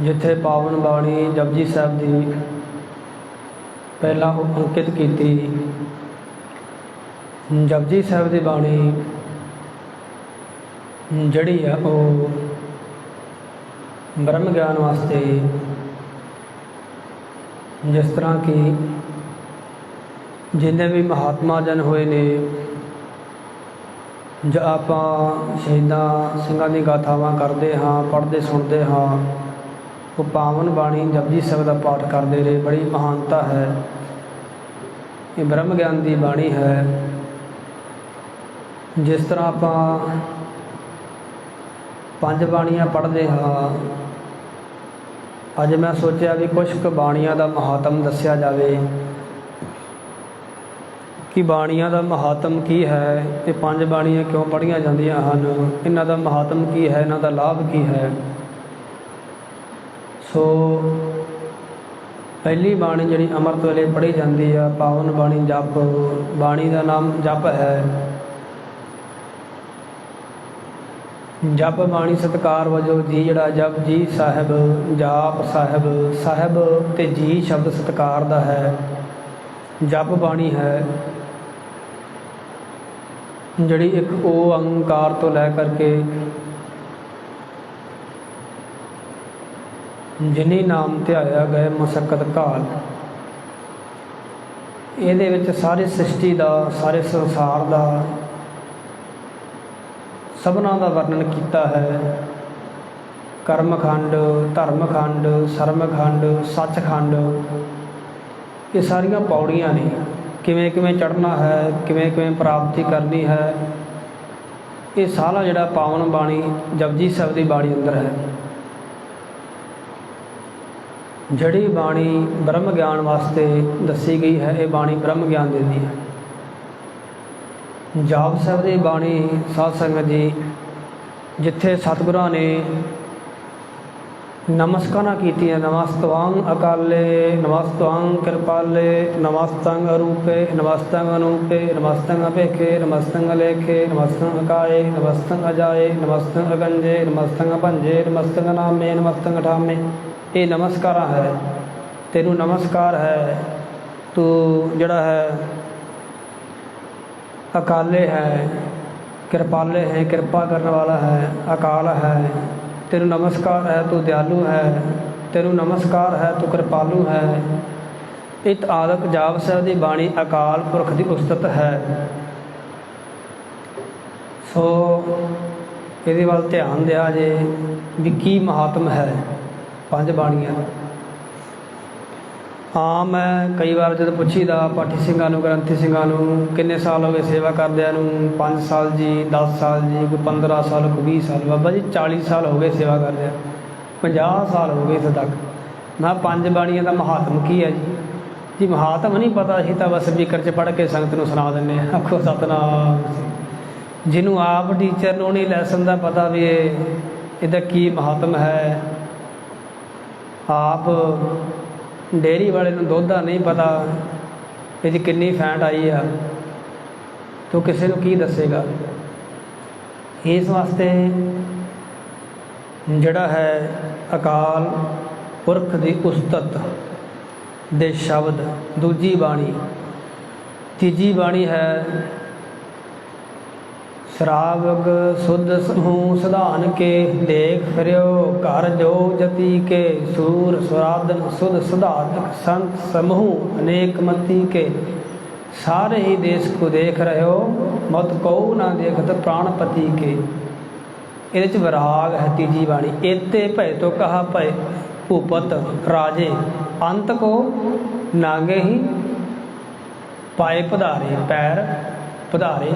ਜਿੱਥੇ ਪਾਵਨ ਬਾਣੀ ਜਪਜੀ ਸਾਹਿਬ ਦੀ ਪਹਿਲਾਂ ਅੰਕਿਤ ਕੀਤੀ। ਜਪਜੀ ਸਾਹਿਬ ਦੀ ਬਾਣੀ ਜਿਹੜੀ ਆ ਉਹ ਬ੍ਰਹਮ ਗਿਆਨ ਵਾਸਤੇ ਜਿਸ ਤਰ੍ਹਾਂ ਕਿ ਜਿੰਨੇ ਵੀ ਮਹਾਤਮਾ ਜਨ ਹੋਏ ਨੇ, ਜੋ ਆਪਾਂ ਸ਼ਹੀਦਾਂ ਸਿੰਘਾਂ ਦੀ ਗਾਥਾਵਾਂ ਕਰਦੇ ਹਾਂ, ਪੜ੍ਹਦੇ ਸੁਣਦੇ ਹਾਂ ਉਹ ਪਾਵਨ ਬਾਣੀ ਜਪਜੀ ਸਾਹਿਬ ਦਾ ਪਾਠ ਕਰਦੇ ਰਹੇ। ਬੜੀ ਮਹਾਨਤਾ ਹੈ। ਇਹ ਬ੍ਰਹਮ ਗਿਆਨ ਦੀ ਬਾਣੀ ਹੈ। ਜਿਸ ਤਰ੍ਹਾਂ ਆਪਾਂ ਪੰਜ ਬਾਣੀਆਂ ਪੜ੍ਹਦੇ ਹਾਂ, ਅੱਜ ਮੈਂ ਸੋਚਿਆ ਵੀ ਕੁਝ ਕੁ ਬਾਣੀਆਂ ਦਾ ਮਹਾਤਮ ਦੱਸਿਆ ਜਾਵੇ। ਕਿ ਬਾਣੀਆਂ ਦਾ ਮਹਾਤਮ ਕੀ ਹੈ ਤੇ ਪੰਜ ਬਾਣੀਆਂ ਕਿਉਂ ਪੜ੍ਹੀਆਂ ਜਾਂਦੀਆਂ ਹਨ? ਇਹਨਾਂ ਦਾ ਮਹਾਤਮ ਕੀ ਹੈ? ਇਹਨਾਂ ਦਾ ਲਾਭ ਕੀ ਹੈ? ਸੋ ਪਹਿਲੀ ਬਾਣੀ ਜਿਹੜੀ ਅੰਮ੍ਰਿਤ ਵੇਲੇ ਪੜ੍ਹੀ ਜਾਂਦੀ ਆ, ਪਾਵਨ ਬਾਣੀ ਜਪ, ਬਾਣੀ ਦਾ ਨਾਮ ਜਪ ਹੈ। ਜਪ ਬਾਣੀ ਸਤਕਾਰ ਵਜੋਂ ਜੀ ਜਿਹੜਾ ਜਪ, ਜੀ ਸਾਹਿਬ, ਜਾਪ ਸਾਹਿਬ ਸਾਹਿਬ ਤੇ ਜੀ ਸ਼ਬਦ ਸਤਕਾਰ ਦਾ ਹੈ। ਜਪ ਬਾਣੀ ਹੈ। ਜਿਹੜੀ ਇੱਕ ਓੰਕਾਰ ਤੋਂ ਲੈ ਕਰਕੇ ਜਿਨੀ ਨਾਮ ਧਿਆਇਆ ਗਏ ਮਸਕਤ ਕਾਲ ਇਹਦੇ ਵਿੱਚ ਸਾਰੇ ਸ੍ਰਿਸ਼ਟੀ ਦਾ, ਸਾਰੇ ਸੰਸਾਰ ਦਾ ਸਭਨਾ ਦਾ ਵਰਣਨ ਕੀਤਾ ਹੈ। ਕਰਮਖੰਡ, ਧਰਮਖੰਡ, ਸਰਮਖੰਡ, ਸੱਚਖੰਡ, ਇਹ ਸਾਰੀਆਂ ਪੌੜੀਆਂ ਨੇ। ਕਿਵੇਂ ਕਿਵੇਂ ਚੜ੍ਹਨਾ ਹੈ, ਕਿਵੇਂ ਕਿਵੇਂ ਪ੍ਰਾਪਤੀ ਕਰਨੀ ਹੈ, ਇਹ ਸਾਰਾ ਜਿਹੜਾ ਪਾਵਨ ਬਾਣੀ ਜਪਜੀ ਸਾਹਿਬ ਦੀ ਬਾਣੀ ਅੰਦਰ ਹੈ। ਜਿਹੜੀ ਬਾਣੀ ਬ੍ਰਹਮ ਗਿਆਨ ਵਾਸਤੇ ਦੱਸੀ ਗਈ ਹੈ, ਇਹ ਬਾਣੀ ਬ੍ਰਹਮ ਗਿਆਨ ਦਿੰਦੀ ਹੈ। ਜਾਪ ਸਾਹਿਬ ਦੀ ਬਾਣੀ ਸਾਧ ਸੰਗਤ ਜੀ, ਜਿੱਥੇ ਸਤਿਗੁਰਾਂ ਨੇ ਨਮਸਕਾਰਾਂ ਕੀਤੀਆਂ ਨਮਸਤਵਾං ਅਕਾਲੇ ਨਮਸਤਵਾං ਕਿਰਪਾਲੇ ਨਮਸਤੰ ਅਰੂਪੇ ਨਮਸਤੰ ਅਨੂਪੇ ਨਮਸਤੰ ਅਭੇਖੇ ਨਮਸਤੰ ਲੇਖੇ ਨਮਸਤੰ ਅਕਾਏ ਨਮਸਤੰ ਅਜਾਏ ਨਮਸਤੰ ਅਗੰਜੇ ਨਮਸਤੰ ਭੰਜੇ ਨਮਸਤੰ ਨਾਮੇ ਨਮਸਤੰ ਠਾਮੇ। ਇਹ ਨਮਸਕਾਰਾਂ ਹੈ। ਤੈਨੂੰ ਨਮਸਕਾਰ ਹੈ। ਤੂੰ ਜਿਹੜਾ ਹੈ, ਅਕਾਲੇ ਹੈ, ਕਿਰਪਾਲੇ ਹੈ, ਕਿਰਪਾ ਕਰਨ ਵਾਲਾ ਹੈ, ਅਕਾਲ ਹੈ। ਤੈਨੂੰ ਨਮਸਕਾਰ ਹੈ, ਤੂੰ ਦਿਆਲੂ ਹੈ। ਤੈਨੂੰ ਨਮਸਕਾਰ ਹੈ, ਤੂੰ ਕਿਰਪਾਲੂ ਹੈ। ਇਤ ਆਦਕ ਜਾਪ ਸਾਹਿਬ ਦੀ ਬਾਣੀ ਅਕਾਲ ਪੁਰਖ ਦੀ ਉਸਤਤ ਹੈ। ਸੋ ਇਹਦੇ ਵੱਲ ਧਿਆਨ ਦਿਆ ਜੇ ਵੀ ਕੀ ਮਹਾਤਮ ਹੈ। ਪੰਜ ਬਾਣੀਆਂ। ਹਾਂ, ਮੈਂ ਕਈ ਵਾਰ ਜਦੋਂ ਪੁੱਛੀਦਾ, ਪਾਠੀ ਸਿੰਘਾਂ ਨੂੰ, ਗ੍ਰੰਥੀ ਸਿੰਘਾਂ ਨੂੰ, ਕਿੰਨੇ ਸਾਲ ਹੋ ਗਏ ਸੇਵਾ ਕਰਦਿਆਂ ਨੂੰ 5 ਸਾਲ ਜੀ 10 ਸਾਲ ਜੀ, ਕੋਈ 15 ਸਾਲ, ਕੋਈ 20 ਸਾਲ, ਬਾਬਾ ਜੀ 40 ਸਾਲ ਹੋ ਗਏ ਸੇਵਾ ਕਰਦਿਆਂ 50 ਸਾਲ ਹੋ ਗਏ ਇੱਥੇ ਤੱਕ। ਨਾ ਪੰਜ ਬਾਣੀਆਂ ਦਾ ਮਹਾਤਮ ਕੀ ਹੈ ਜੀ? ਜੀ, ਮਹਾਤਮ ਨਹੀਂ ਪਤਾ, ਅਸੀਂ ਤਾਂ ਬਸ ਸਪੀਕਰ 'ਚ ਪੜ੍ਹ ਕੇ ਸੰਗਤ ਨੂੰ ਸੁਣਾ ਦਿੰਨੇ ਆ ਆਖੋ, ਸਤਨਾਮ। ਜਿਹਨੂੰ ਆਪ ਟੀਚਰ ਨੂੰ ਨਹੀਂ ਲੈਸਨ ਦਾ ਪਤਾ ਵੀ ਇਹਦਾ ਕੀ ਮਹਾਤਮ ਹੈ। ਆਪ ਡੇਰੀ ਵਾਲੇ ਨੂੰ ਦੁੱਧ ਦਾ ਨਹੀਂ ਪਤਾ ਇਹਦੀ ਕਿੰਨੀ ਫੈਂਟ ਆਈ ਆ। ਤੋ ਕਿਸੇ ਨੂੰ ਕੀ ਦੱਸੇਗਾ? ਇਸ ਵਾਸਤੇ ਜਿਹੜਾ ਹੈ ਅਕਾਲ ਪੁਰਖ ਦੀ ਉਸਤਤ ਦੇ ਸ਼ਬਦ, ਦੂਜੀ ਬਾਣੀ, ਤੀਜੀ ਬਾਣੀ ਹੈ ਸ਼ਰਾਵਗ ਸੁਧ ਸਮੂਹ ਸਧਾਨ ਕੇ ਦੇਖ ਫਿਰਿਓ, ਘਰ ਜੋ ਜਤੀ ਕੇ ਸੂਰ ਸੁਰਾਦਨ ਸੁਧ ਸੁਧਾਤਕ ਸੰਤ ਸਮੂਹ ਅਨੇਕ ਮਤੀ ਕੇ। ਸਾਰੇ ਹੀ ਦੇਸ਼ ਕੋ ਦੇਖ ਰਹਿਓ ਮਤ ਕਉ ਨਾ ਦੇਖਤ ਪ੍ਰਾਣਪਤੀ ਕੇ। ਇਹਦੇ ਚ ਵਿਰਾਗ ਹੈ ਤੀਜੀ ਬਾਣੀ, ਏਤੇ ਭੈ ਤੋ ਕਹਾ ਭੈ ਭੂਪਤ ਰਾਜੇ, ਅੰਤ ਕੋ ਨਾਗੇ ਹੀ ਪਾਏ ਪਧਾਰੇ, ਪੈਰ ਪਧਾਰੇ।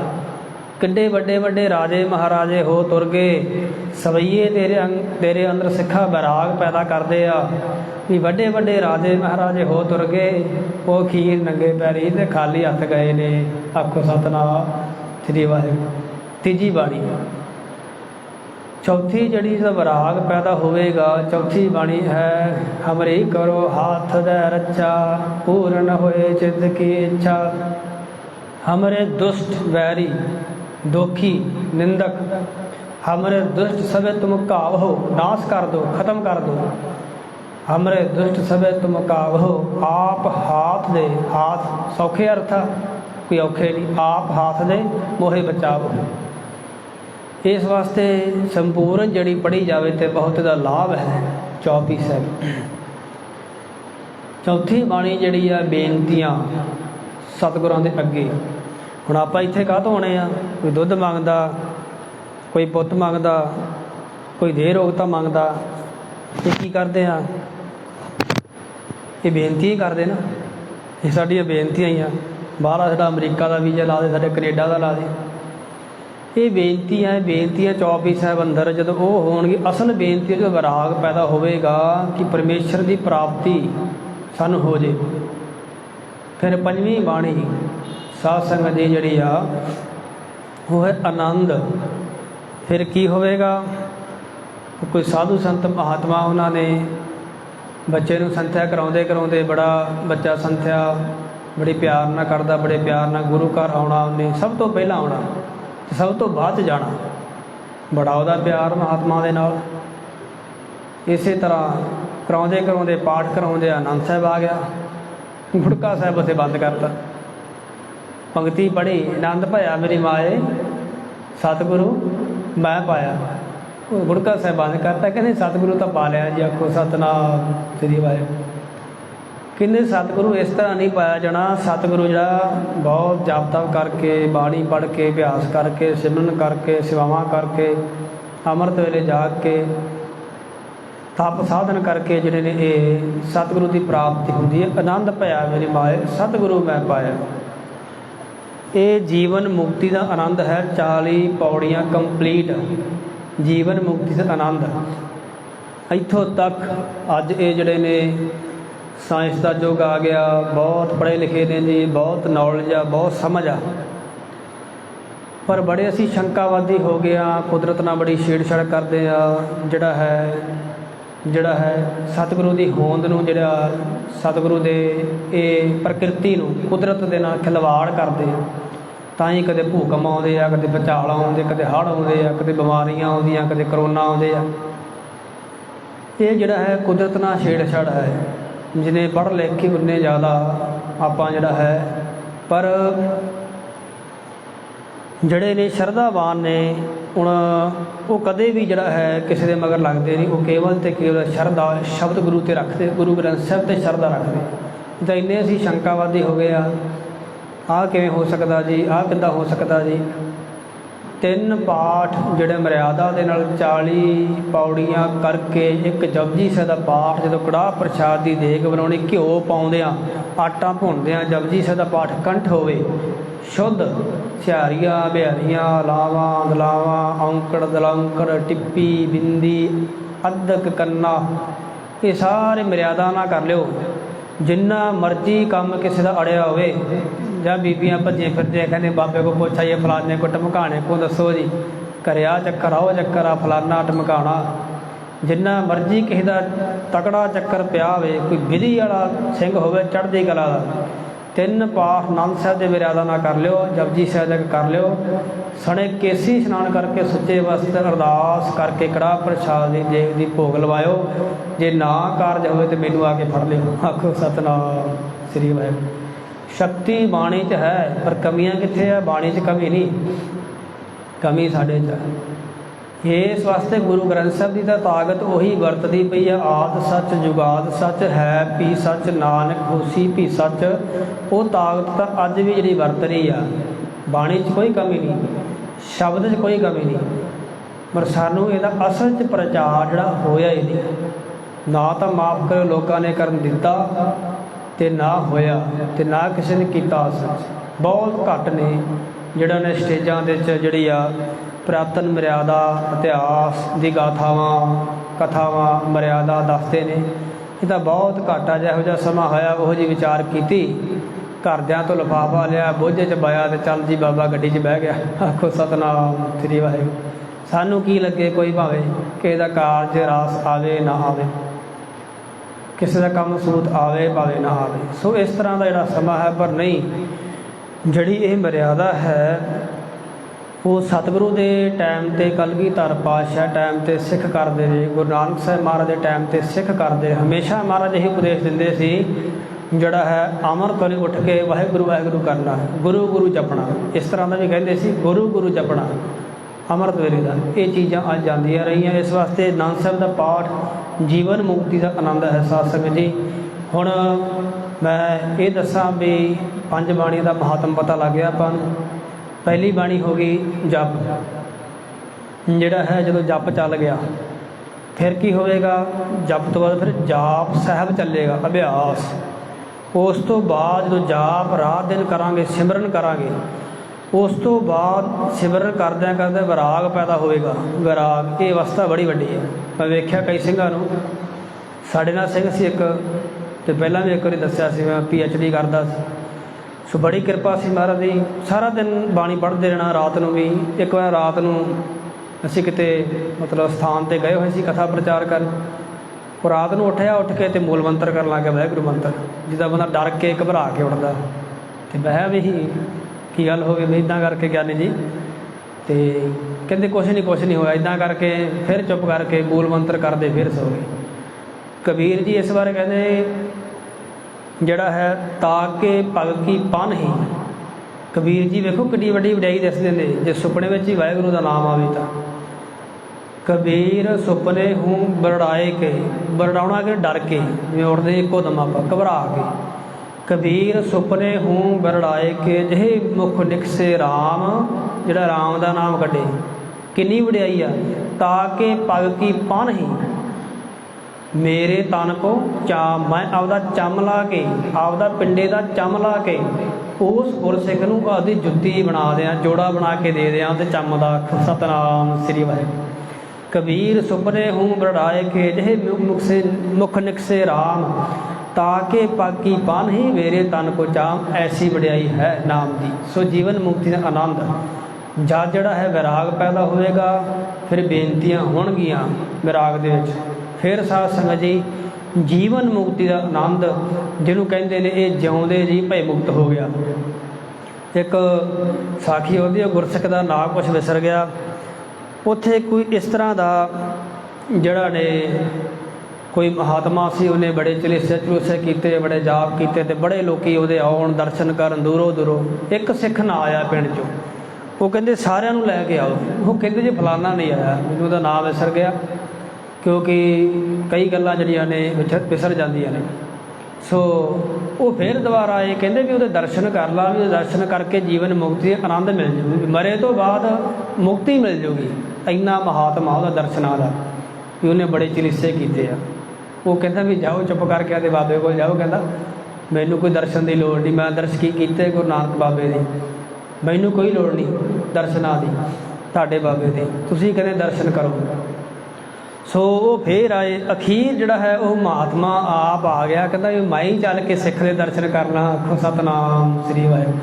ਕਿੱਡੇ ਵੱਡੇ ਵੱਡੇ ਰਾਜੇ ਮਹਾਰਾਜੇ ਹੋ ਤੁਰ ਗਏ। ਸਵਈਏ ਤੇਰੇ ਅੰਗ, ਤੇਰੇ ਅੰਦਰ ਸਿੱਖਾ ਵਿਰਾਗ ਪੈਦਾ ਕਰਦੇ ਆ। ਵੀ ਵੱਡੇ ਵੱਡੇ ਰਾਜੇ ਮਹਾਰਾਜੇ ਹੋ ਤੁਰ ਗਏ। ਉਹ ਖੀਰ ਨੰਗੇ ਪੈਰੀ ਤੇ ਖਾਲੀ ਹੱਥ ਗਏ ਨੇ। ਆਖੋ ਸਤਨਾਮ, ਸ੍ਰੀ ਵਾਹਿਗੁਰੂ। ਤੀਜੀ ਬਾਣੀ। ਚੌਥੀ ਜਿਹੜੀ ਦਾ ਪੈਦਾ ਹੋਵੇਗਾ, ਚੌਥੀ ਬਾਣੀ ਹੈ, ਹਮਰੀ ਕਰੋ ਹੱਥ ਦਾ ਰੱਛਾ, ਪੂਰਨ ਹੋਏ ਚਿੱਤ ਕੀ ਇੱਛਾ। ਹਮਰੇ ਦੁਸ਼ਟ ਵੈਰੀ। ਦੋਖੀ ਨਿੰਦਕ ਹਮਰੇ ਦੁਸ਼ਟ ਸਭੇ ਤੁਮ ਘਾਵ ਹੋ ਨਾਸ ਕਰ ਦੋ ਖਤਮ ਕਰ ਦੋ। ਹਮਰੇ ਦੁਸ਼ਟ ਸਭੇ ਤੁਮ ਕਾਵਹੋ ਆਪ ਹਾਥ ਦੇ ਹਾਥ ਸੌਖੇ ਅਰਥ ਆ, ਕੋਈ ਔਖੇ ਨਹੀਂ ਆਪ ਹਾਥ ਦੇ ਮੋਹਿ ਬਚਾਵੋ। ਇਸ ਵਾਸਤੇ ਸੰਪੂਰਨ ਜਿਹੜੀ ਪੜ੍ਹੀ ਜਾਵੇ ਤੇ ਬਹੁਤ ਦਾ ਲਾਭ ਹੈ 24 ਸਾਹਿਬ ਚੌਥੀ ਬਾਣੀ ਜਿਹੜੀ ਆ ਬੇਨਤੀਆਂ ਸਤਿਗੁਰਾਂ ਦੇ ਅੱਗੇ। ਹੁਣ ਆਪਾਂ ਇੱਥੇ ਕਾਹ ਤੋਂ ਆਉਣੇ ਆ? ਕੋਈ ਦੁੱਧ ਮੰਗਦਾ, ਕੋਈ ਪੁੱਤ ਮੰਗਦਾ, ਕੋਈ ਦੇਹ ਰੋਗਤਾ ਮੰਗਦਾ। ਇਹ ਕੀ ਕਰਦੇ ਆ? ਇਹ ਬੇਨਤੀ ਹੀ ਕਰਦੇ ਨਾ। ਇਹ ਸਾਡੀਆਂ ਬੇਨਤੀਆਂ ਹੀ ਆ। ਬਾਹਰ ਸਾਡਾ ਅਮਰੀਕਾ ਦਾ ਵੀਜ਼ਾ ਲਾ ਦੇ, ਸਾਡੇ ਕੈਨੇਡਾ ਦਾ ਲਾ ਦੇ। ਇਹ ਬੇਨਤੀਆਂ ਬੇਨਤੀਆਂ 24 ਸਾਹਿਬ ਅੰਦਰ ਜਦੋਂ ਉਹ ਹੋਣਗੇ, ਅਸਲ ਬੇਨਤੀ ਜਦੋਂ ਵਿਰਾਗ ਪੈਦਾ ਹੋਵੇਗਾ ਕਿ ਪਰਮੇਸ਼ਰ ਦੀ ਪ੍ਰਾਪਤੀ ਸਾਨੂੰ ਹੋ ਜੇ। ਫਿਰ ਪੰਜਵੀਂ ਬਾਣੀ ਸਾਧ ਸੰਗਤ ਦੀ ਜਿਹੜੀ ਆ, ਉਹ ਹੈ ਆਨੰਦ। ਫਿਰ ਕੀ ਹੋਵੇਗਾ? ਕੋਈ ਸਾਧੂ ਸੰਤ ਮਹਾਤਮਾ ਉਹਨਾਂ ਨੇ ਬੱਚੇ ਨੂੰ ਸੰਥਿਆ ਕਰਾਉਂਦੇ ਕਰਾਉਂਦੇ ਬੜਾ ਬੱਚਾ ਸੰਥਿਆ, ਬੜੀ ਪਿਆਰ ਨਾਲ ਕਰਦਾ, ਬੜੇ ਪਿਆਰ ਨਾਲ ਗੁਰੂ ਘਰ ਆਉਣਾ ਉਹਨੇ, ਸਭ ਤੋਂ ਪਹਿਲਾਂ ਆਉਣਾ ਤੇ ਸਭ ਤੋਂ ਬਾਅਦ 'ਚ ਜਾਣਾ। ਬੜਾ ਉਹਦਾ ਪਿਆਰ ਮਹਾਤਮਾ ਦੇ ਨਾਲ। ਇਸੇ ਤਰ੍ਹਾਂ ਕਰਾਉਂਦੇ ਕਰਾਉਂਦੇ ਪਾਠ ਕਰਾਉਂਦੇ ਆਨੰਦ ਸਾਹਿਬ ਆ ਗਿਆ। ਗੁਟਕਾ ਸਾਹਿਬ ਉੱਥੇ ਬੰਦ ਕਰਤਾ। ਪੰਕਤੀ ਪੜ੍ਹੀ, ਆਨੰਦ ਭਇਆ ਮੇਰੀ ਮਾਏ ਸਤਿਗੁਰੂ, ਮੈਂ ਪਾਇਆ। ਉਹ ਗੁੜਕਾ ਸਾਹਿਬਾਨ ਕਰਤਾ, ਕਹਿੰਦੇ ਸਤਿਗੁਰੂ ਤਾਂ ਪਾ ਲਿਆ ਜੀ, ਆਖੋ ਸਤਨਾਮ ਸ੍ਰੀ ਵਾਹਿਗੁਰੂ ਕਹਿੰਦੇ ਸਤਿਗੁਰੂ ਇਸ ਤਰ੍ਹਾਂ ਨਹੀਂ ਪਾਇਆ ਜਾਣਾ, ਸਤਿਗੁਰੂ ਜਿਹੜਾ ਬਹੁਤ ਜਪ ਤਪ ਕਰਕੇ, ਬਾਣੀ ਪੜ੍ਹ ਕੇ, ਅਭਿਆਸ ਕਰਕੇ, ਸਿਮਰਨ ਕਰਕੇ, ਸੇਵਾਵਾਂ ਕਰਕੇ, ਅੰਮ੍ਰਿਤ ਵੇਲੇ ਜਾਗ ਕੇ, ਤਪ ਸਾਧਨ ਕਰਕੇ ਜਿਹੜੇ ਨੇ ਇਹ ਸਤਿਗੁਰੂ ਦੀ ਪ੍ਰਾਪਤੀ ਹੁੰਦੀ ਹੈ। ਆਨੰਦ ਭਇਆ ਮੇਰੀ ਮਾਏ ਸਤਿਗੁਰੂ ਮੈਂ ਪਾਇਆ। ਇਹ ਜੀਵਨ ਮੁਕਤੀ ਦਾ ਆਨੰਦ ਹੈ। 40 ਪੌੜੀਆਂ ਕੰਪਲੀਟ ਜੀਵਨ ਮੁਕਤੀ ਦਾ ਆਨੰਦ। ਇੱਥੋਂ ਤੱਕ ਅੱਜ ਇਹ ਜਿਹੜੇ ਨੇ ਸਾਇੰਸ ਦਾ ਯੁੱਗ ਆ ਗਿਆ। ਬਹੁਤ ਪੜ੍ਹੇ ਲਿਖੇ ਨੇ ਜੀ, ਬਹੁਤ ਨੌਲੇਜ ਆ, ਬਹੁਤ ਸਮਝ ਆ। ਪਰ ਬੜੇ ਅਸੀਂ ਸ਼ੰਕਾਵਾਦੀ ਹੋ ਗਏ ਆ। ਕੁਦਰਤ ਨਾਲ ਬੜੀ ਛੇੜਛਾੜ ਕਰਦੇ ਆ। ਜਿਹੜਾ ਹੈ ਜਿਹੜਾ ਹੈ ਸਤਿਗੁਰੂ ਦੀ ਹੋਂਦ ਨੂੰ ਜਿਹੜਾ ਸਤਿਗੁਰੂ ਦੇ ਇਹ ਪ੍ਰਕਿਰਤੀ ਨੂੰ ਕੁਦਰਤ ਦੇ ਨਾਲ ਖਿਲਵਾੜ ਕਰਦੇ ਆ। ਤਾਂ ਹੀ ਕਦੇ ਭੂਕੰਪ ਆਉਂਦੇ ਆ, ਕਦੇ ਬਚਾਲ ਆਉਂਦੇ, ਕਦੇ ਹੜ੍ਹ ਆਉਂਦੇ ਆ, ਕਦੇ ਬਿਮਾਰੀਆਂ ਆਉਂਦੀਆਂ, ਕਦੇ ਕਰੋਨਾ ਆਉਂਦੇ ਆ। ਇਹ ਜਿਹੜਾ ਹੈ ਕੁਦਰਤ ਨਾਲ ਛੇੜਛਾੜ ਹੈ। ਜਿਹਨੇ ਪੜ੍ਹ ਲਿਖ ਕੇ ਉਨੇ ਜ਼ਿਆਦਾ ਆਪਾਂ ਜਿਹੜਾ ਹੈ, ਪਰ ਜਿਹੜੇ ਨੇ ਸ਼ਰਧਾਵਾਨ ਨੇ, ਹੁਣ ਉਹ ਕਦੇ ਵੀ ਜਿਹੜਾ ਹੈ ਕਿਸੇ ਦੇ ਮਗਰ ਲੱਗਦੇ ਨਹੀਂ। ਉਹ ਕੇਵਲ ਤੇ ਕੇਵਲ ਸ਼ਰਧਾ ਸ਼ਬਦ ਗੁਰੂ ਤੇ ਰੱਖਦੇ, ਗੁਰੂ ਗ੍ਰੰਥ ਸਾਹਿਬ ਤੇ ਸ਼ਰਧਾ ਰੱਖਦੇ। ਤਾਂ ਇੰਨੇ ਅਸੀਂ ਸ਼ੰਕਾਵਾਦੀ ਹੋ ਗਏ ਆ, ਆਹ ਕਿਵੇਂ ਹੋ ਸਕਦਾ ਜੀ, ਆਹ ਕਿੱਦਾਂ ਹੋ ਸਕਦਾ ਜੀ? ਤਿੰਨ ਪਾਠ ਜਿਹੜੇ ਮਰਿਆਦਾ ਦੇ ਨਾਲ 40 ਪੌੜੀਆਂ ਕਰਕੇ ਇੱਕ ਜਪਜੀ ਸਾਹਿਬ ਦਾ ਪਾਠ, ਜਦੋਂ ਕੜਾਹ ਪ੍ਰਸ਼ਾਦ ਦੀ ਦੇਗ ਬਣਾਉਣੀ, ਘਿਓ ਪਾਉਂਦੇ ਆ ਆਟਾ ਭੁੰਨਦੇ ਆ ਜਪਜੀ ਸਾਹਿਬ ਦਾ ਪਾਠ ਕੰਠ ਹੋਵੇ, ਸ਼ੁੱਧ ਸਿਹਾਰੀਆਂ ਬਿਹਾਰੀਆਂ, ਲਾਵਾਂ, ਦਲਾਵਾਂ, ਔਂਕੜ, ਦਲੰਕੜ, ਟਿੱਪੀ, ਬਿੰਦੀ ਅੱਧਕ ਕੰਨਾ। ਇਹ ਸਾਰੇ ਮਰਿਆਦਾ ਨਾ ਕਰ ਲਿਓ। ਜਿੰਨਾ ਮਰਜ਼ੀ ਕੰਮ ਕਿਸੇ ਦਾ ਅੜਿਆ ਹੋਵੇ, ਜਾਂ ਬੀਬੀਆਂ ਭੱਜੀਆਂ ਫਿਰਦੇ ਕਹਿੰਦੇ ਬਾਬੇ ਕੋ ਪੁੱਛ ਆਈਏ, ਫਲਾਣੇ ਕੋ ਟਮਕਾਣੇ ਕੋ ਦੱਸੋ ਜੀ। ਕਰਿਆ ਚੱਕਰ, ਆਓ ਚੱਕਰ, ਆ ਫਲਾਨਾ ਟਮਕਾਣਾ। ਜਿੰਨਾ ਮਰਜ਼ੀ ਕਿਸੇ ਦਾ ਤਕੜਾ ਚੱਕਰ ਪਿਆ ਹੋਵੇ, ਕੋਈ ਵਿਧੀ ਵਾਲਾ ਸਿੰਘ ਹੋਵੇ, ਚੜ੍ਹਦੀ ਕਲਾ ਦਾ। ਤਿੰਨ ਪਾਠ ਨੰਦ ਸਾਹਿਬ ਦੇ ਮਰਿਆਦਾ ਨਾਲ ਕਰ ਲਿਓ, ਜਪਜੀ ਸਾਹਿਬ ਦਾ ਕਰ ਲਿਓ। ਸਣੇ ਕੇਸੀ ਇਸ਼ਨਾਨ ਕਰਕੇ ਸੁੱਚੇ ਵਸਤਰ ਅਰਦਾਸ ਕਰਕੇ ਕੜਾ ਪ੍ਰਸ਼ਾਦ ਦੀ ਦੇਵ ਦੀ ਭੋਗ ਲਵਾਇਓ। ਜੇ ਨਾ ਕਾਰਜ ਹੋਵੇ ਤੇ ਮੈਨੂੰ ਆ ਕੇ ਫੜ ਲਿਓ। ਆਖੋ ਸਤਨਾਮ, ਸ੍ਰੀ ਵਾਹਿਗੁਰੂ। ਸ਼ਕਤੀ ਬਾਣੀ 'ਚ ਹੈ, ਪਰ ਕਮੀਆਂ ਕਿੱਥੇ ਆ? ਬਾਣੀ 'ਚ ਕਮੀ ਨਹੀਂ। ਕਮੀ ਸਾਡੇ 'ਚ ਹੈ। ਇਸ ਵਾਸਤੇ ਗੁਰੂ ਗ੍ਰੰਥ ਸਾਹਿਬ ਦੀ ਤਾਂ ਤਾਕਤ ਉਹੀ ਵਰਤਦੀ ਪਈ ਆ ਆਦ ਸੱਚ ਜੁਗਾਦ ਸੱਚ ਹੈ, ਪੀ ਸੱਚ ਨਾਨਕ ਹੋਸੀ, ਪੀ ਸੱਚ। ਉਹ ਤਾਕਤ ਤਾਂ ਅੱਜ ਵੀ ਜਿਹੜੀ ਵਰਤ ਰਹੀ ਆ, ਬਾਣੀ 'ਚ ਕੋਈ ਕਮੀ ਨਹੀਂ, ਸ਼ਬਦ 'ਚ ਕੋਈ ਕਮੀ ਨਹੀਂ, ਪਰ ਸਾਨੂੰ ਇਹਦਾ ਅਸਲ 'ਚ ਪ੍ਰਚਾਰ ਜਿਹੜਾ ਹੋਇਆ ਹੀ ਨਹੀਂ। ਨਾ ਤਾਂ ਮਾਫ ਕਰ ਲੋਕਾਂ ਨੇ ਕਰਨ ਦਿੱਤਾ ਤੇ ਨਾ ਹੋਇਆ ਤੇ ਨਾ ਕਿਸੇ ਨੇ ਕੀਤਾ ਅਸਲ ਬਹੁਤ ਘੱਟ ਨੇ ਜਿਹੜਾ ਨੇ ਸਟੇਜਾਂ ਦੇ 'ਚ ਜਿਹੜੀ ਆ ਪ੍ਰਾਤਨ ਮਰਿਆਦਾ ਇਤਿਹਾਸ ਦੀ ਗਾਥਾਵਾਂ, ਕਥਾਵਾਂ ਮਰਿਆਦਾ ਦੱਸਦੇ ਨੇ। ਇਹ ਤਾਂ ਬਹੁਤ ਘਾਟਾ ਜਿਹੋ ਜਿਹਾ ਸਮਾਂ ਹੋਇਆ, ਉਹ ਜੀ ਵਿਚਾਰ ਕੀਤੀ। ਘਰਦਿਆਂ ਤੋਂ ਲਿਫਾਫਾ ਲਿਆ, ਬੋਝੇ 'ਚ ਬਾਇਆ ਤੇ ਚੱਲ ਜੀ ਬਾਬਾ ਗੱਡੀ 'ਚ ਬਹਿ ਗਿਆ। ਆਖੋ, ਸਤਨਾਮ ਸ੍ਰੀ ਵਾਹਿਗੁਰੂ। ਸਾਨੂੰ ਕੀ ਲੱਗੇ ਕੋਈ ਭਾਵੇਂ ਕਿਸੇ ਦਾ ਕਾਰਜ ਰਾਸ ਆਵੇ, ਨਾ ਆਵੇ। ਕਿਸੇ ਦਾ ਕੰਮ ਸੂਤ ਆਵੇ, ਭਾਵੇਂ ਨਾ ਆਵੇ। ਸੋ ਇਸ ਤਰ੍ਹਾਂ ਦਾ ਜਿਹੜਾ ਸਮਾਂ ਹੈ, ਪਰ ਨਹੀਂ, ਜਿਹੜੀ ਇਹ ਮਰਿਆਦਾ ਹੈ ਉਹ ਸਤਿਗੁਰੂ ਦੇ ਟਾਈਮ ਤੇ ਕਲਗੀਧਰ ਪਾਤਸ਼ਾਹ ਟਾਈਮ ਤੇ ਸਿੱਖ ਕਰਦੇ ਨੇ ਗੁਰੂ ਨਾਨਕ ਸਾਹਿਬ ਮਹਾਰਾਜ ਦੇ ਟਾਈਮ ਤੇ ਸਿੱਖ ਕਰਦੇ। ਹਮੇਸ਼ਾ ਮਹਾਰਾਜ ਇਹ ਉਪਦੇਸ਼ ਦਿੰਦੇ ਸੀ, ਜਿਹੜਾ ਹੈ ਅਮਰ ਤੋਂ ਉੱਠ ਕੇ ਵਾਹਿਗੁਰੂ ਵਾਹਿਗੁਰੂ ਕਰਨਾ, ਗੁਰੂ ਗੁਰੂ ਜਪਣਾ। ਇਸ ਤਰ੍ਹਾਂ ਦਾ ਵੀ ਕਹਿੰਦੇ ਸੀ, ਗੁਰੂ ਗੁਰੂ ਜਪਣਾ ਅੰਮ੍ਰਿਤ ਵੇਲੇ ਦਾ। ਇਹ ਚੀਜ਼ਾਂ ਅੱਜ ਜਾਂਦੀਆਂ ਰਹੀਆਂ। ਇਸ ਵਾਸਤੇ ਆਨੰਦ ਸਾਹਿਬ ਦਾ ਪਾਠ ਜੀਵਨ ਮੁਕਤੀ ਦਾ ਆਨੰਦ ਹੈ ਸਾਧ ਸੰਗਤ ਜੀ। ਹੁਣ ਮੈਂ ਇਹ ਦੱਸਾਂ ਵੀ ਪੰਜ ਬਾਣੀ ਦਾ ਮਹਾਤਮ ਪਤਾ ਲੱਗ ਗਿਆ ਆਪਾਂ ਨੂੰ। ਪਹਿਲੀ ਬਾਣੀ ਹੋ ਗਈ ਜਪ। ਜਿਹੜਾ ਹੈ ਜਦੋਂ ਜਪ ਚੱਲ ਗਿਆ, ਫਿਰ ਕੀ ਹੋਵੇਗਾ? ਜਪ ਤੋਂ ਬਾਅਦ ਫਿਰ ਜਾਪ ਸਾਹਿਬ ਚੱਲੇਗਾ, ਅਭਿਆਸ। ਉਸ ਤੋਂ ਬਾਅਦ ਜਦੋਂ ਜਾਪ ਰਾਤ ਦਿਨ ਕਰਾਂਗੇ, ਸਿਮਰਨ ਕਰਾਂਗੇ, ਉਸ ਤੋਂ ਬਾਅਦ ਸਿਮਰਨ ਕਰਦਿਆਂ ਕਰਦਿਆਂ ਵਿਰਾਗ ਪੈਦਾ ਹੋਵੇਗਾ। ਵਿਰਾਗ, ਇਹ ਅਵਸਥਾ ਬੜੀ ਵੱਡੀ ਹੈ। ਮੈਂ ਵੇਖਿਆ ਕਈ ਸਿੰਘਾਂ ਨੂੰ, ਸਾਡੇ ਨਾਲ ਸਿੰਘ ਸੀ ਇੱਕ, ਤੇ ਪਹਿਲਾਂ ਵੀ ਇੱਕ ਵਾਰੀ ਦੱਸਿਆ ਸੀ, ਮੈਂ ਪੀ ਐਚ ਡੀ ਕਰਦਾ ਸੀ। ਸੋ ਬੜੀ ਕਿਰਪਾ ਸੀ ਮਹਾਰਾਜ ਦੀ। ਸਾਰਾ ਦਿਨ ਬਾਣੀ ਪੜ੍ਹਦੇ ਰਹਿਣਾ, ਰਾਤ ਨੂੰ ਵੀ। ਇੱਕ ਵਾਰ ਰਾਤ ਨੂੰ ਅਸੀਂ ਕਿਤੇ ਮਤਲਬ ਸਥਾਨ ਤੇ ਗਏ ਹੋਏ ਸੀ, ਕਥਾ ਪ੍ਰਚਾਰ ਕਰਨ। ਉਹ ਰਾਤ ਨੂੰ ਉੱਠਿਆ, ਉੱਠ ਕੇ ਤੇ ਮੂਲ ਮੰਤਰ ਕਰਨ ਲੱਗ ਗਿਆ, ਵਾਹਿਗੁਰੂ ਮੰਤਰ। ਜਿੱਦਾਂ ਬੰਦਾ ਡਰ ਕੇ ਘਬਰਾ ਕੇ ਉੱਠਦਾ। ਤੇ ਮੈਂ ਵੀ ਕੀ ਗੱਲ ਹੋ ਗਈ? ਮੈਂ ਇਦਾਂ ਕਰਕੇ ਗਿਆਨੀ ਜੀ, ਤੇ ਕਹਿੰਦੇ ਕੁਛ ਨਹੀਂ ਕੁਛ ਨਹੀਂ ਹੋਇਆ। ਇਦਾਂ ਕਰਕੇ ਫਿਰ ਚੁੱਪ ਕਰਕੇ ਮੂਲ ਮੰਤਰ ਕਰਦੇ, ਫਿਰ ਸੋ ਗਏ। ਕਬੀਰ ਜੀ ਇਸ ਬਾਰੇ ਕਹਿੰਦੇ ਜਿਹੜਾ ਹੈ ਤਾਕੇ ਪਗ ਕੀ ਪਨ ਹੀ। ਕਬੀਰ ਜੀ ਵੇਖੋ ਕਿੱਡੀ ਵੱਡੀ ਵਡਿਆਈ ਦੱਸਦੇ ਨੇ, ਜੇ ਸੁਪਨੇ ਵਿੱਚ ਹੀ ਵਾਹਿਗੁਰੂ ਦਾ ਨਾਮ ਆਵੇ ਤਾਂ। ਕਬੀਰ ਸੁਪਨੇ ਹੂੰ ਬਰੜਾਏ ਕੇ, ਬਰੜਾਉਣਾ ਕਿ ਡਰ ਕੇ, ਜਿਵੇਂ ਉੱਠਦੇ ਇੱਕੋ ਦਮ ਆਪਾਂ, ਘਬਰਾ ਕੇ। ਕਬੀਰ ਸੁਪਨੇ ਹੂੰ ਬਰੜਾਏ ਕੇ, ਜਿਹੇ ਮੁਖ ਨਿਕਸੇ RAM ਜਿਹੜਾ RAM ਦਾ ਨਾਮ ਕੱਢੇ। ਕਿੰਨੀ ਵਡਿਆਈ ਆ ਤਾਕੇ ਪਗ ਕੀ ਪਨ ਹੀ। ਮੇਰੇ ਤਨ ਕੋ ਚਾ, ਮੈਂ ਆਪਦਾ ਚਮ ਲਾ ਕੇ, ਆਪਦਾ ਪਿੰਡੇ ਦਾ ਚਮ ਲਾ ਕੇ, ਉਸ ਗੁਰਸਿੱਖ ਨੂੰ ਆਪਦੀ ਜੁੱਤੀ ਬਣਾ ਦਿਆਂ, ਜੋੜਾ ਬਣਾ ਕੇ ਦੇ ਦਿਆਂ ਤੇ ਚੰਮ ਦਾ ਸਤਨਾਮ ਸ੍ਰੀ ਵਾਹਿਗੁਰੂ। ਕਬੀਰ ਸੁਪਨੇ ਹੂੰ ਬੜਾਏ ਕੇ ਜਿਹੇ ਮੁਖ ਮੁਖ ਨਿਕਸੇ RAM ਤਾਕੇ ਪਾਕੀ ਪਾਨ ਹੀ ਮੇਰੇ ਤਨ ਕੋ ਚਾਮ ਐਸੀ ਵਡਿਆਈ ਹੈ ਨਾਮ ਦੀ। ਸੋ ਜੀਵਨ ਮੁਕਤੀ ਦਾ ਆਨੰਦ। ਜਦ ਜਿਹੜਾ ਹੈ ਵਿਰਾਗ ਪੈਦਾ ਹੋਵੇਗਾ ਫਿਰ ਬੇਨਤੀਆਂ ਹੋਣਗੀਆਂ ਵਿਰਾਗ ਦੇ ਵਿੱਚ। ਫਿਰ ਸਾਧ ਸੰਗਤ ਜੀ, ਜੀਵਨ ਮੁਕਤੀ ਦਾ ਆਨੰਦ, ਜਿਹਨੂੰ ਕਹਿੰਦੇ ਨੇ ਇਹ ਜਿਉਂਦੇ ਜੀ ਭੈ ਮੁਕਤ ਹੋ ਗਿਆ। ਇੱਕ ਸਾਖੀ ਉਹਦੀ ਗੁਰਸਿੱਖ ਦਾ ਨਾਮ ਕੁਛ ਵਿਸਰ ਗਿਆ। ਉੱਥੇ ਕੋਈ ਇਸ ਤਰ੍ਹਾਂ ਦਾ ਜਿਹੜਾ ਨੇ ਕੋਈ ਮਹਾਤਮਾ ਸੀ, ਉਹਨੇ ਬੜੇ ਚਲੇਸੇ ਚਲੂਸੇ ਕੀਤੇ, ਬੜੇ ਜਾਪ ਕੀਤੇ ਤੇ ਬੜੇ ਲੋਕੀ ਉਹਦੇ ਆਉਣ, ਦਰਸ਼ਨ ਕਰਨ ਦੂਰੋਂ ਦੂਰੋਂ ਇੱਕ ਸਿੱਖ ਨਾ ਆਇਆ ਪਿੰਡ ਚੋਂ। ਉਹ ਕਹਿੰਦੇ ਸਾਰਿਆਂ ਨੂੰ ਲੈ ਕੇ ਆਓ। ਉਹ ਕਹਿੰਦੇ ਜੇ ਫਲਾਣਾ ਨਹੀਂ ਆਇਆ, ਮੈਨੂੰ ਉਹਦਾ ਨਾਮ ਵਿਸਰ ਗਿਆ। ਕਿਉਂਕਿ ਕਈ ਗੱਲਾਂ ਜਿਹੜੀਆਂ ਨੇ ਵਿੱਚ ਵਿਸਰ ਜਾਂਦੀਆਂ ਨੇ। ਸੋ ਉਹ ਫਿਰ ਦੁਬਾਰਾ ਆਏ ਕਹਿੰਦੇ ਵੀ ਉਹਦੇ ਦਰਸ਼ਨ ਕਰ ਲਾ, ਵੀ ਦਰਸ਼ਨ ਕਰਕੇ ਜੀਵਨ ਮੁਕਤੀ ਦਾ ਆਨੰਦ ਮਿਲ ਜੂਗੀ। ਮਰੇ ਤੋਂ ਬਾਅਦ ਮੁਕਤੀ ਮਿਲ ਜੂਗੀ, ਇੰਨਾ ਮਹਾਤਮਾ ਉਹਦਾ ਦਰਸ਼ਨਾਂ ਦਾ, ਵੀ ਉਹਨੇ ਬੜੇ ਚਲੀਸੇ ਕੀਤੇ ਆ। ਉਹ ਕਹਿੰਦਾ ਵੀ ਜਾਓ ਚੁੱਪ ਕਰਕੇ ਆਦੇ ਬਾਬੇ ਕੋਲ ਜਾਓ, ਕਹਿੰਦਾ, ਮੈਨੂੰ ਕੋਈ ਦਰਸ਼ਨ ਦੀ ਲੋੜ ਨਹੀਂ, ਮੈਂ ਦਰਸ਼ ਕੀ ਕੀਤੇ ਗੁਰੂ ਨਾਨਕ ਬਾਬੇ ਦੇ। ਮੈਨੂੰ ਕੋਈ ਲੋੜ ਨਹੀਂ ਦਰਸ਼ਨਾਂ ਦੀ, ਤੁਹਾਡੇ ਬਾਬੇ ਦੇ। ਤੁਸੀਂ ਕਹਿੰਦੇ ਦਰਸ਼ਨ ਕਰੋ। ਸੋ ਉਹ ਫੇਰ ਆਏ। ਅਖੀਰ ਜਿਹੜਾ ਹੈ ਉਹ ਮਹਾਤਮਾ ਆਪ ਆ ਗਿਆ। ਕਹਿੰਦਾ ਵੀ ਮਾਈ ਚੱਲ ਕੇ ਸਿੱਖ ਦੇ ਦਰਸ਼ਨ ਕਰਨਾ ਆਖੋ, ਸਤਨਾਮ ਸ੍ਰੀ ਵਾਹਿਗੁਰੂ।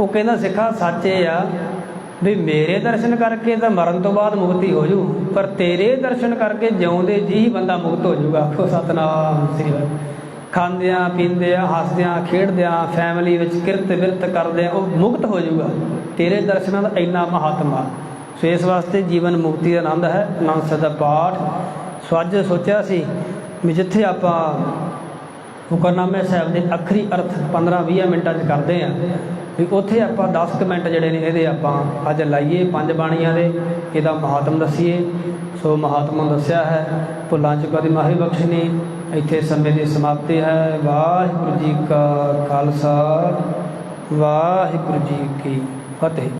ਉਹ ਕਹਿੰਦਾ, ਸਿੱਖਾ ਇਹ ਆ ਵੀ ਮੇਰੇ ਦਰਸ਼ਨ ਕਰਕੇ ਤਾਂ ਮਰਨ ਤੋਂ ਬਾਅਦ ਮੁਕਤੀ ਹੋ ਜੂ, ਪਰ ਤੇਰੇ ਦਰਸ਼ਨ ਕਰਕੇ ਜਿਉਂਦੇ ਜੀ ਬੰਦਾ ਮੁਕਤ ਹੋ ਜੂਗਾ। ਆਖੋ, ਸਤਨਾਮ ਸ੍ਰੀ ਵਾਹਿਗੁਰੂ। ਖਾਂਦਿਆਂ, ਪੀਂਦਿਆਂ, ਹੱਸਦਿਆਂ, ਖੇਡਦਿਆਂ ਫੈਮਿਲੀ ਵਿੱਚ ਕਿਰਤ ਵਿਰਤ ਕਰਦਿਆਂ ਉਹ ਮੁਕਤ ਹੋ ਜੂਗਾ। ਤੇਰੇ ਦਰਸ਼ਨਾਂ ਦਾ ਇੰਨਾ ਮਹਾਤਮਾ। ਸੋ ਇਸ ਵਾਸਤੇ ਜੀਵਨ ਮੁਕਤੀ ਦਾ ਆਨੰਦ ਹੈ। ਆਨੰਦ ਸਾਹਿਬ ਦਾ ਪਾਠ। ਸੋ ਅੱਜ ਸੋਚਿਆ ਸੀ ਵੀ ਜਿੱਥੇ ਆਪਾਂ ਹੁਕਰਨਾਮੇ ਸਾਹਿਬ ਦੇ ਅਖਰੀ ਅਰਥ 15-20 ਮਿੰਟਾਂ 'ਚ ਕਰਦੇ ਆ ਵੀ ਉੱਥੇ ਆਪਾਂ 10 ਕੁ ਮਿੰਟ ਜਿਹੜੇ ਨੇ ਇਹਦੇ ਆਪਾਂ ਅੱਜ ਲਾਈਏ ਪੰਜ ਬਾਣੀਆਂ ਦੇ, ਇਹਦਾ ਮਹਾਤਮ ਦੱਸੀਏ। ਸੋ ਮਹਾਤਮਾ ਦੱਸਿਆ ਹੈ, ਭੁੱਲਾਂ ਚੁੱਕਾ ਦੀ ਮਾਹੀ ਬਖਸ਼ਣੀ ਇੱਥੇ ਸਮੇਂ ਦੀ ਸਮਾਪਤੀ ਹੈ। ਵਾਹਿਗੁਰੂ ਜੀ ਕਾ ਖਾਲਸਾ, ਵਾਹਿਗੁਰੂ ਜੀ ਕੀ ਫਤਿਹ।